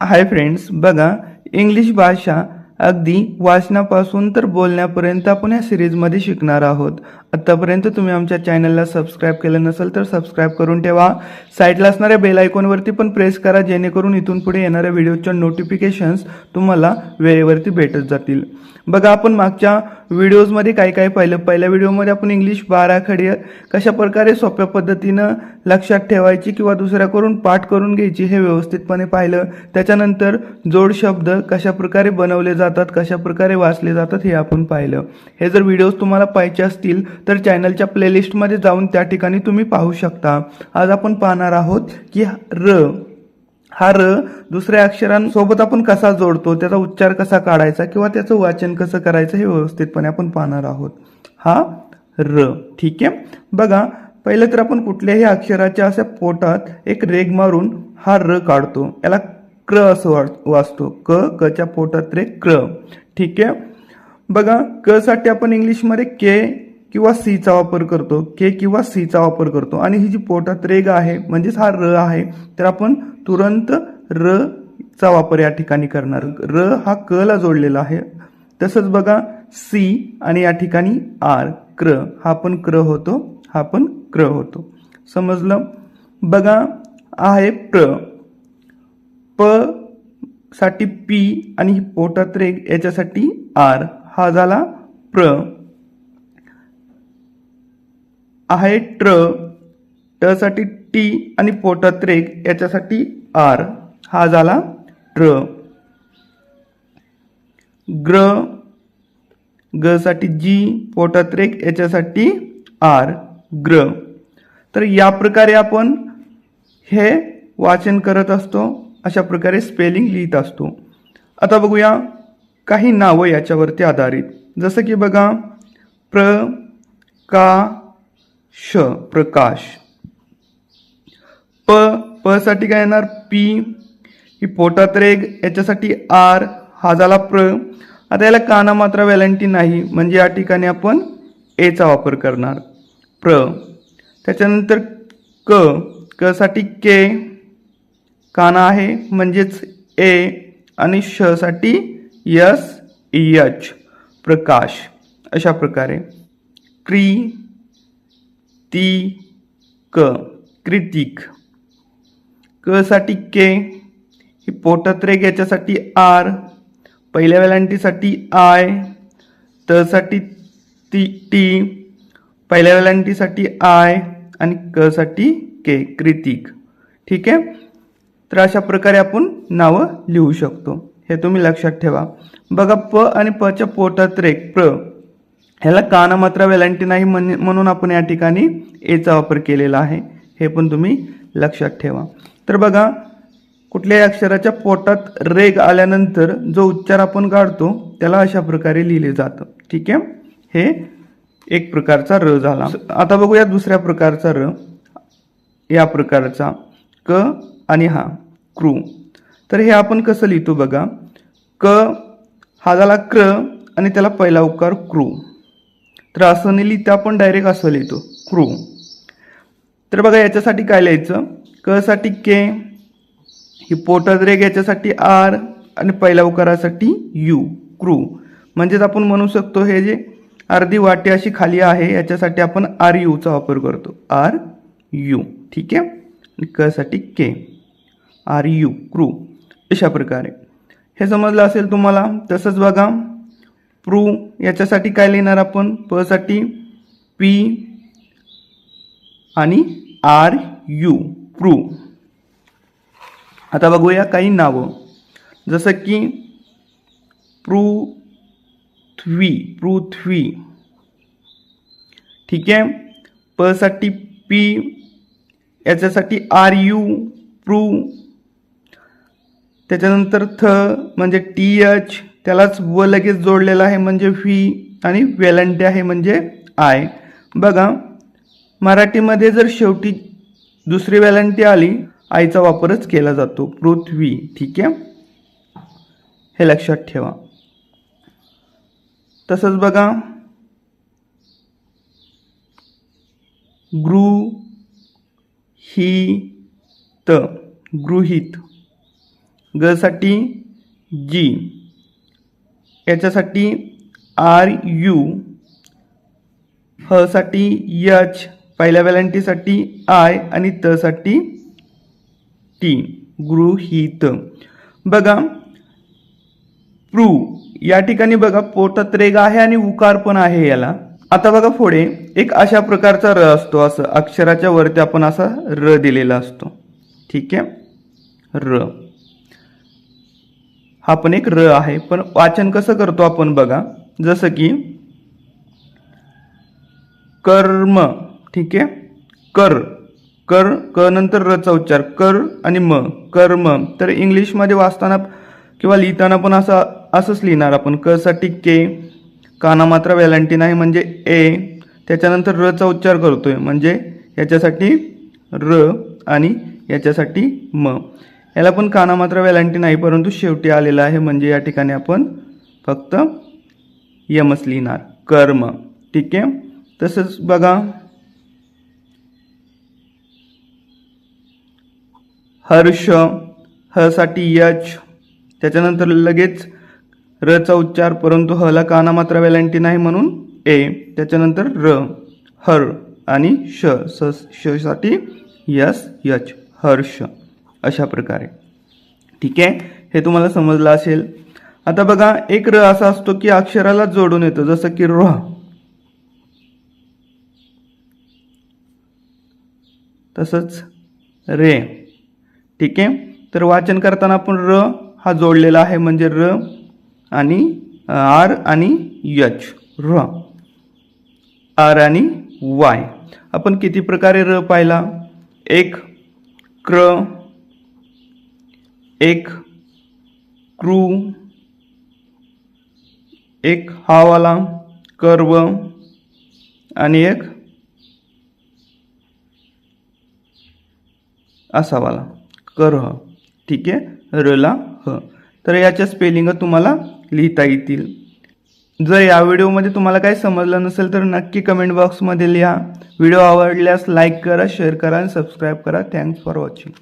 Hi friends बघा English भाषा अगदी वाचनापासून तर बोलण्यापर्यंत आपण या सिरीजमध्ये शिकणार आहोत. आत्तापर्यंत तुम्ही आमच्या चॅनलला सबस्क्राईब केलं नसेल तर सबस्क्राईब करून ठेवा. साईडला असणाऱ्या बेल आयकॉनवरती पण प्रेस करा जेणेकरून इथून पुढे येणाऱ्या व्हिडिओच्या नोटिफिकेशन्स तुम्हाला वेळेवरती भेटत जातील. बघा आपण मागच्या व्हिडिओजमध्ये काय काय पाहिलं. पहिल्या व्हिडिओमध्ये आपण इंग्लिश बाराखडी कशा प्रकारे सोप्या पद्धतीनं लक्षात ठेवायची किंवा दुसऱ्याकडून पाठ करून घ्यायची हे व्यवस्थितपणे पाहिलं. त्याच्यानंतर जोड शब्द कशा प्रकारे बनवले जातात कशा प्रकारे वाचले जातात हे आपण पाहिलं. हे जर व्हिडिओज तुम्हाला पाहिजे असतील तर चॅनलच्या प्लेलिस्टमध्ये जाऊन त्या ठिकाणी तुम्ही पाहू शकता. आज आपण पाहणार आहोत की र हा र दुसऱ्या अक्षरांसोबत आपण कसा जोडतो त्याचा उच्चार कसा काढायचा किंवा त्याचं वाचन कसं करायचं हे व्यवस्थितपणे आपण पाहणार आहोत. हा र ठीक आहे? बघा पहिलं तर आपण कुठल्याही अक्षराच्या अशा पोटात एक रेग मारून हा र काढतो. याला क्र असं वा- वाचतो. क कच्या पोटात रे क्र ठीक आहे? बघा क साठी आपण इंग्लिशमध्ये के किंवा सीचा वापर करतो. के किंवा सीचा वापर करतो. आणि ही जी पोटात रेग आहे म्हणजेच हा र आहे तर आपण तुरंत र चा वापर या ठिकाणी करणार. र हा क ला जोडलेला आहे. तसंच बघा सी आणि या ठिकाणी आर क्र हा पण क्र होतो हा पण क्र होतो. समजलं? बघा आहे प्र. प साठी पी आणि ही रेग याच्यासाठी आर हा झाला प्र. आहे ट्र. ट साठी टी आणि पोटात रेग याच्यासाठी आर हा झाला ट्र. ग्र. ग साठी जी पोटात रेग याच्यासाठी आर ग्र. तर या प्रकारे आपण हे वाचन करत असतो. अशा प्रकारे स्पेलिंग लिहित असतो. आता बघूया काही नावं याच्यावरती आधारित. जसं की बघा प्र का श प्रकाश. प प साठी काय येणार? पी ही पोटात रेग याच्यासाठी आर हा झाला प्र. आता याला काना मात्र वेलंटी नाही म्हणजे या ठिकाणी आपण एचा वापर करणार. प्र. त्याच्यानंतर क क साठी के काना आहे म्हणजेच ए आणि श साठी यस यच प्रकाश. अशा प्रकारे. क्री ती क क्रितिक क साठी के ही पोटात याच्यासाठी आर पहिल्या वेलांटीसाठी आय तसाठी साठी ती टी पहिल्या वेलांटीसाठी आय आणि क साठी के क्रितिक ठीक आहे? तर अशा प्रकारे आपण नावं लिहू शकतो. हे तुम्ही लक्षात ठेवा. बघा प आणि पच्या पोटात रेग प्र ह्याला कानामात्र वेलांटी नाही म्हणून आपण या ठिकाणी एचा वापर केलेला आहे. हे पण तुम्ही लक्षात ठेवा. तर बघा कुठल्याही अक्षराच्या पोटात रेग आल्यानंतर जो उच्चार आपण काढतो त्याला अशा प्रकारे लिहिले जातं. ठीक आहे? हे एक प्रकारचा र झाला. आता बघूया दुसऱ्या प्रकारचा र. या प्रकारचा. क आणि हा क्रू. तर हे आपण कसं लिहितो बघा? क हा झाला क्र आणि त्याला पहिला उकार क्रू. तर असं नाही लिहिता आपण डायरेक्ट असं लिहितो क्रू. तर बघा याच्यासाठी काय लिहायचं? क साठी के ही पोटात रेग याच्यासाठी आर आणि पहिल्या उकारासाठी यू क्रू. म्हणजेच आपण म्हणू शकतो हे जे अर्धी वाटी अशी खाली आहे याच्यासाठी आपण आर यूचा वापर करतो. आर यू ठीक आहे? आणि क साठी के आर यू क्रू अशा प्रकारे. हे समजलं असेल तुम्हाला? तसंच बघा. प्रू याच्यासाठी काय लिहिणार आपण? पसाठी पी आणि आर यू प्रू आता बघूया काही नावं. जसं की पृथ्वी पृथ्वी. ठीक आहे? पसाठी पी याच्यासाठी आर यू प्रू त्याच्यानंतर थ म्हणजे टी एच त्यालाच व लगेच जोडलेला आहे म्हणजे व्ही आणि वेलंटे आहे म्हणजे आय. बघा मराठीमध्ये जर शेवटी दुसरी वेलंटी आली आईचा वापरच केला जातो. पृथ्वी ठीक आहे? हे लक्षात ठेवा. तसंच बघा गृ ही त गृहित. ग साठी जी. याच्यासाठी आर यू. हसाठी यच. पहिल्या वेलांटीसाठी आय आणि त साठी टी. गृहीत. बघा. प्रू. या ठिकाणी बघा पोटात रेगा आहे आणि उकार पण आहे याला. आता बघा पुढे एक अशा प्रकारचा र असतो असं अक्षराच्या वरती आपण असा र दिलेला असतो. ठीक आहे? र. हा पण एक र आहे. पण वाचन कसं करतो आपण बघा. जसं की कर्म ठीक आहे? कर कर क नंतर रचा उच्चार. कर आणि म कर्म. तर इंग्लिशमध्ये वाचताना किंवा लिहिताना पण असं असंच लिहिणार आपण. क साठी के काना मात्र वेलांटी नाही म्हणजे ए. त्याच्यानंतर रचा उच्चार करतोय. म्हणजे याच्यासाठी र आणि याच्यासाठी म. याला पण काना मात्र वेलांटी नाही परंतु शेवटी आलेला आहे म्हणजे या ठिकाणी आपण फक्त यमच लिहिणार. कर्म. ठीक आहे? तसंच बघा. हर्ष. ह साठी यच. त्याच्यानंतर लगेच र चा उच्चार परंतु हला काना मात्र वेलांटी नाही म्हणून ए. त्याच्यानंतर र. हर आणि श. स श साठी यस यच. हर्ष. अशा प्रकारे. ठीक आहे? हे तुम्हाला समजलं असेल. आता बघा एक र असा असतो की अक्षराला जोडून येतो जसं की र. तसंच रे. ठीक आहे? तर वाचन करताना आपण र हा जोडलेला आहे म्हणजे र आणि आर आणि यच. र. आर आणि वाय. आपण किती प्रकारे र पाहिला? एक क्र एक क्रू एक हावाला कर्व आणि एक असावाला. करह ठीक आहे? रला ह. तर याच्या स्पेलिंग तुम्हाला लिहिता येतील. जर या व्हिडिओमध्ये तुम्हाला काही समजलं नसेल तर नक्की कमेंट बॉक्समध्ये लिहा. व्हिडिओ आवडल्यास लाईक करा शेअर करा आणि सबस्क्राईब करा. Thanks for watching